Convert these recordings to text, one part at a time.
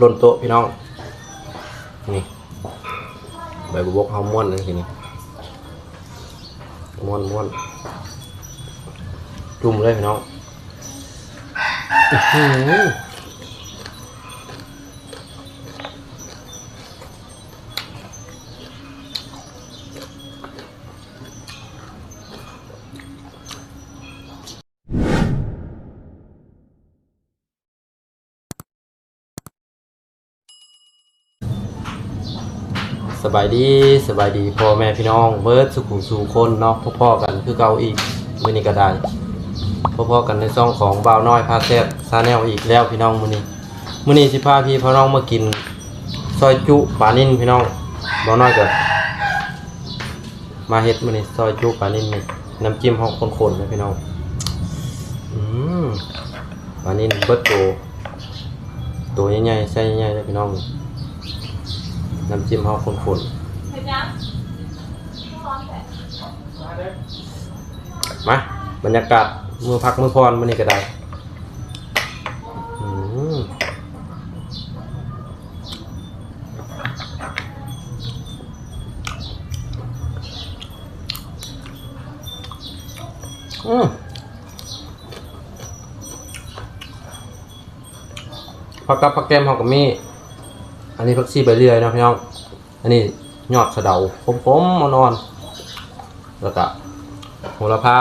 ล้นโต๊ะพี่น้อง นี่ ใบบุบกเขาม้วนเลยทีนี้ม้วนม้วนจุ่มเลยพี่น้อง สบายดีสบายดีพ่อแม่พี่น้องเบิร์ดสุขุมสู่คนเนาะพ่อๆกันคือเก่าอีกมื้อนี้ก็ได้พ่อๆกันในซ่องของบ่าวน้อยพาแซ่บซาแนลอีกแล้วพี่น้องมื้อนี้มื้อนี้สิพาพี่พ่อน้องมากินซอยจุปลานิ่นพี่น้องบ่าวน้อยก็มาเฮ็ดมื้อนี้ซอยจุปลานิ่นนี่น้ำจิ้มห้องคนๆนะพี่น้องอืมปลานิ่นเบิร์ดโตตัวใหญ่ๆไส้ใหญ่ๆเลยพี่น้อง น้ำจิ้มเฮาข้นๆมาบรรยากาศมือพักมือพรมื้อนี้ก็ได้อืมอืมผักกับผักแกมเฮาก็มี อันนี้ผักชีใบเลื่อยเนาะพี่น้อง อันนี้ยอดสะเดาคมๆมานอน แล้วก็โหระพา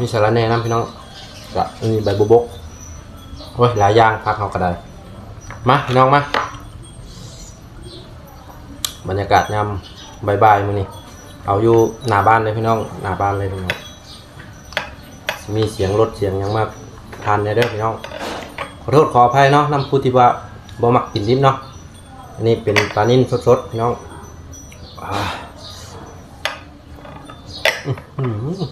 มีสาระแน่น้ำพี่น้องก็อันนี้ใบบุบกโอ้ยหลายอย่างพักเขาก็ได้มาพี่น้องมาบรรยากาศยามบายๆมื้อนี้เอาอยู่หน้าบ้านเลยพี่น้องหน้าบ้านเลยพี่น้องมีเสียงรถเสียงยังมากทานในเด้อพี่น้องขอโทษขออภัยเนาะนำผู้ที่ว่าบ่มักกินดิบเนาะ อันนี้เป็นปลานิ่นสดๆน้องอ่าอื้อหือ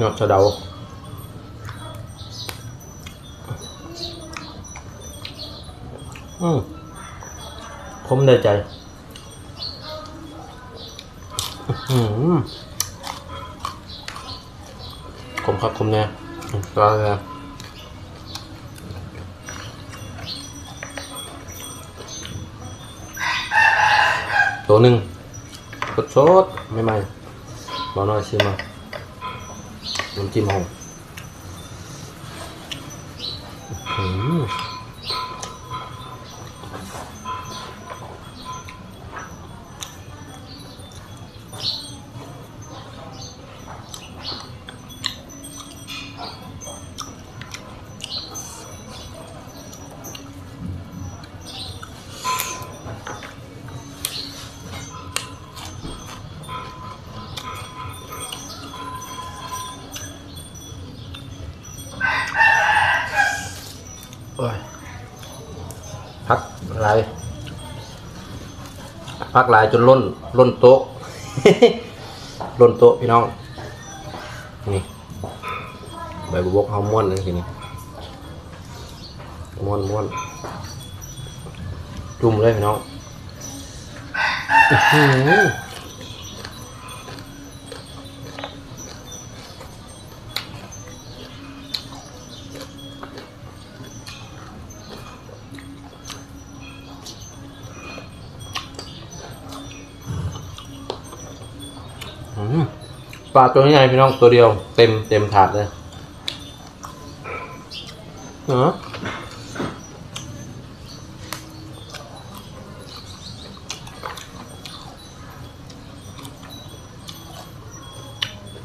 ยอดสะเดาอืมคมได้ใจอื้อหือคมครับคมแน่อืมก็เลย ตัวหนึ่งสดสดๆไม่ไหม่บอน้อยชิมมาน้ำจิ้มหอื้อ พักหลายจนล้นล้นโต๊ะล้นโต๊ะพี่น้อง นี่ใบบุบกเฮาม้วนเลยทีนี้ม้วนม้วนจุ่มเลยพี่น้อง ปลาตัวนี้ไงพี่น้องตัวเดียว เต็มเต็มถาดเลยเนาะ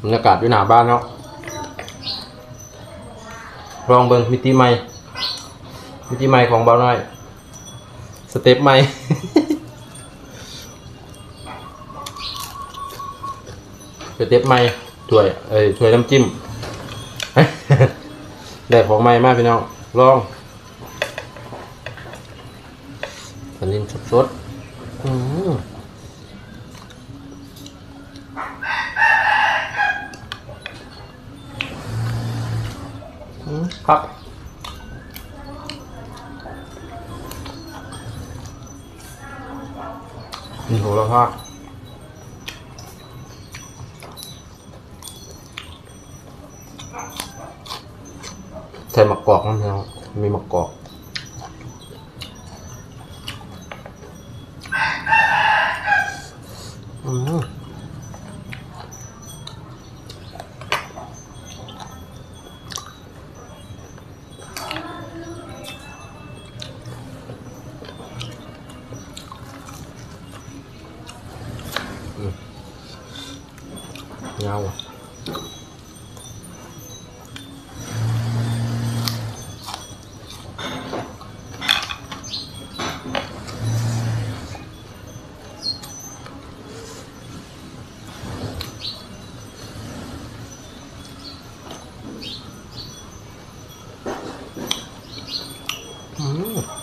บรรยากาศอยู่หน้าบ้านเนาะลองเบิ่งมิติใหม่มิติใหม่ของเบาน้อย สเต็ปใหม่ เต็ปใหม่ถ้วยเอ้ยถ้วยน้ำจิ้มได้ของใหม่มากพี่น้องลองสันนินสดๆอืมอืมครับนี่โหระพา ใส่มะกอกนะพี่น้องมีมะกอกอืมเงาอะอืม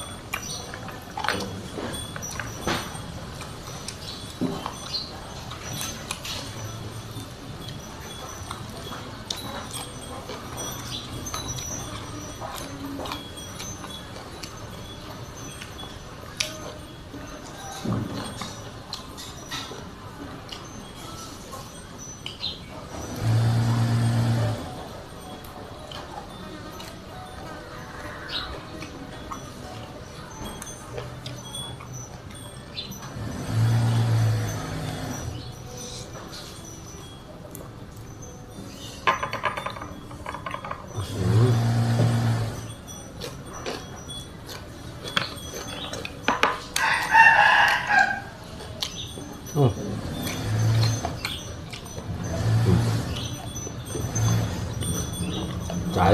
อืมจ่า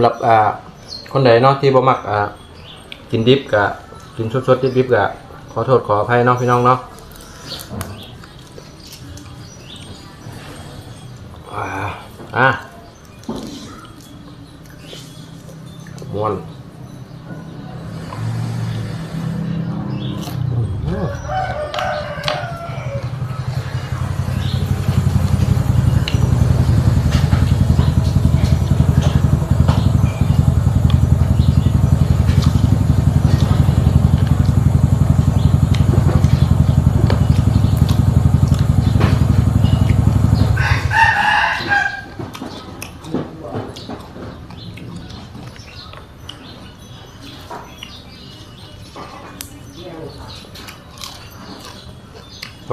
ำหรับอ่าคนใดเนาะที่บ่มักอ่ากินดิบกะกินสดๆดิบๆกะขอโทษขออภัยเนาะพี่น้องเนาะอ่าอะม้วน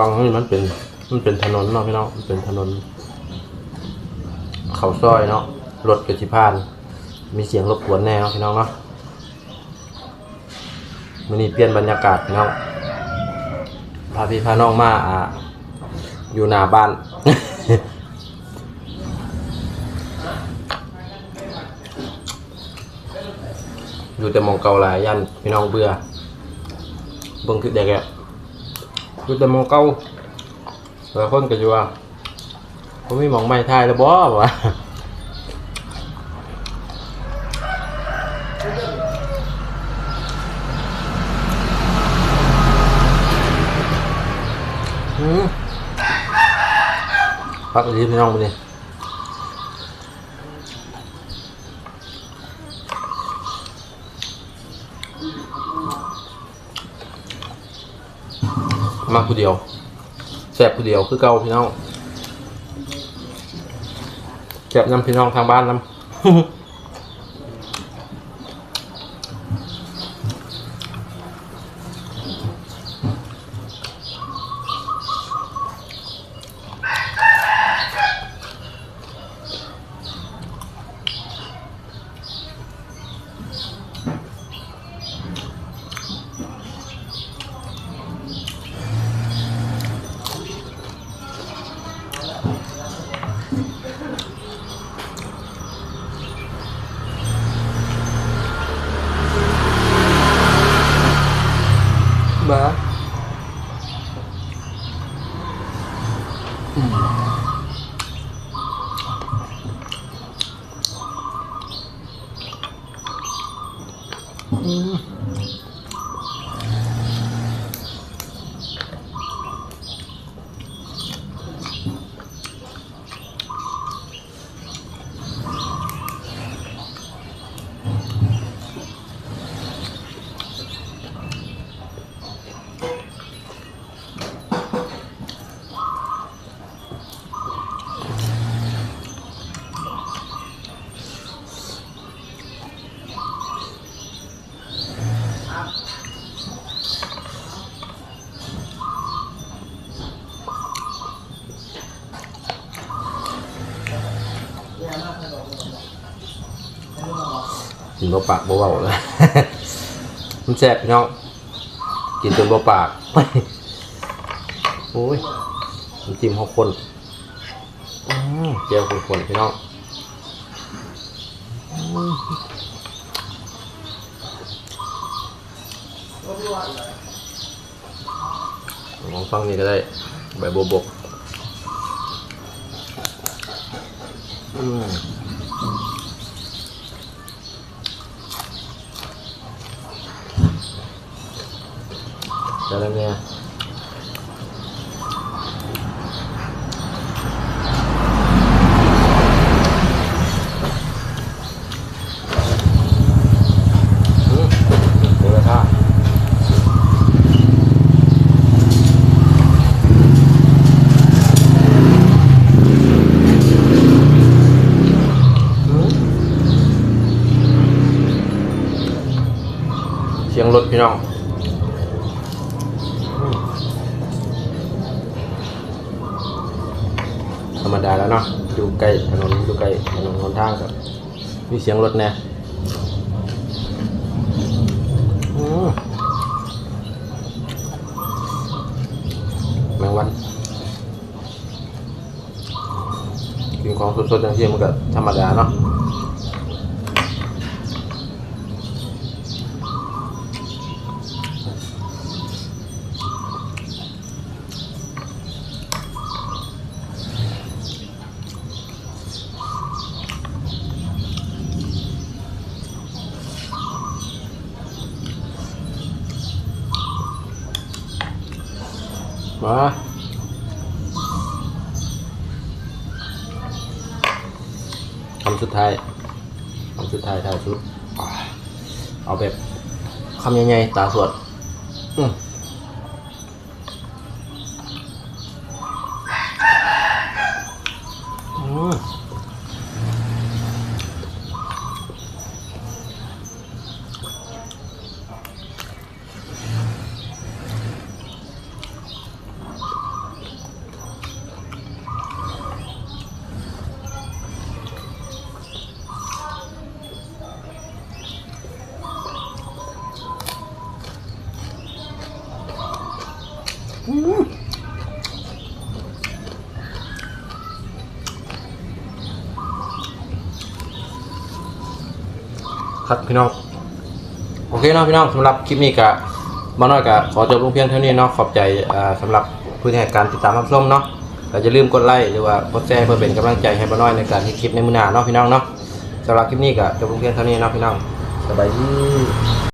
งนี่มันเป็น มันเป็นถนนเนาะพี่น้องมันเป็นถนน เขาซอยเนาะรถกระชิพาน มีเสียงรบกวนแน่เนาะพี่น้องเนาะมันนี่เปลี่ยนบรรยากาศพี่น้องพาพี่พาน้องมาอ่าอยู่หน้าบ้านอยู่แต่มองเก่าหลายยันพี่น้องเบื่อเบิ่งคือเด็กอะ อยู่แต่หมองเก่าหลายคนก็อยู่ว่าผมมีหมองไม้ทายแล้วบ่วะอืมพักดีพี่น้องไปนี่ มาผู้เดียวแสบผู้เดียวคือเก่าพี่น้องแสบน้ำพี่น้องทางบ้านน้ำ comigo. บ่ปากบ่เบาเลยมันแซ่บพี่น้องกินจนบ่ปากโอ้ยน้ำจิ้มหกคนเจียวคนๆพี่น้องลองฟังนี่ก็ได้ ใบบัวบก อืม จะได้เนี่ยอืมเดี๋ยวท่าอืมเสียงรถพี่น้อง ใกล้ถนนอยู่ใกล้ถนนหนทางครับมีเสียงรถแน่อืมแมงวันกินของสดๆอย่างที่มันก็ธรรมดาเนาะ มาคำสุดท้ายคำสุดท้ายท้ายสุด เอาแบบคำใหญ่ๆตาสวดอืมอืม ครับพี่น้องโอเคเนาะพี่น้องสำหรับคลิปนี้ก็มาน้อยก็ขอจบลงเพียงเท่านี้เนาะขอบใจอ่าสำหรับผู้ที่ให้การติดตามรับชมเนาะเราจะลืมกดไลค์หรือว่ากดแชร์เพื่อเป็นกำลังใจให้มาน้อยในการที่คลิปในมือหน้าเนาะพี่น้องเนาะสำหรับคลิปนี้ก็จบลงเพียงเท่านี้เนาะพี่น้องสบายดี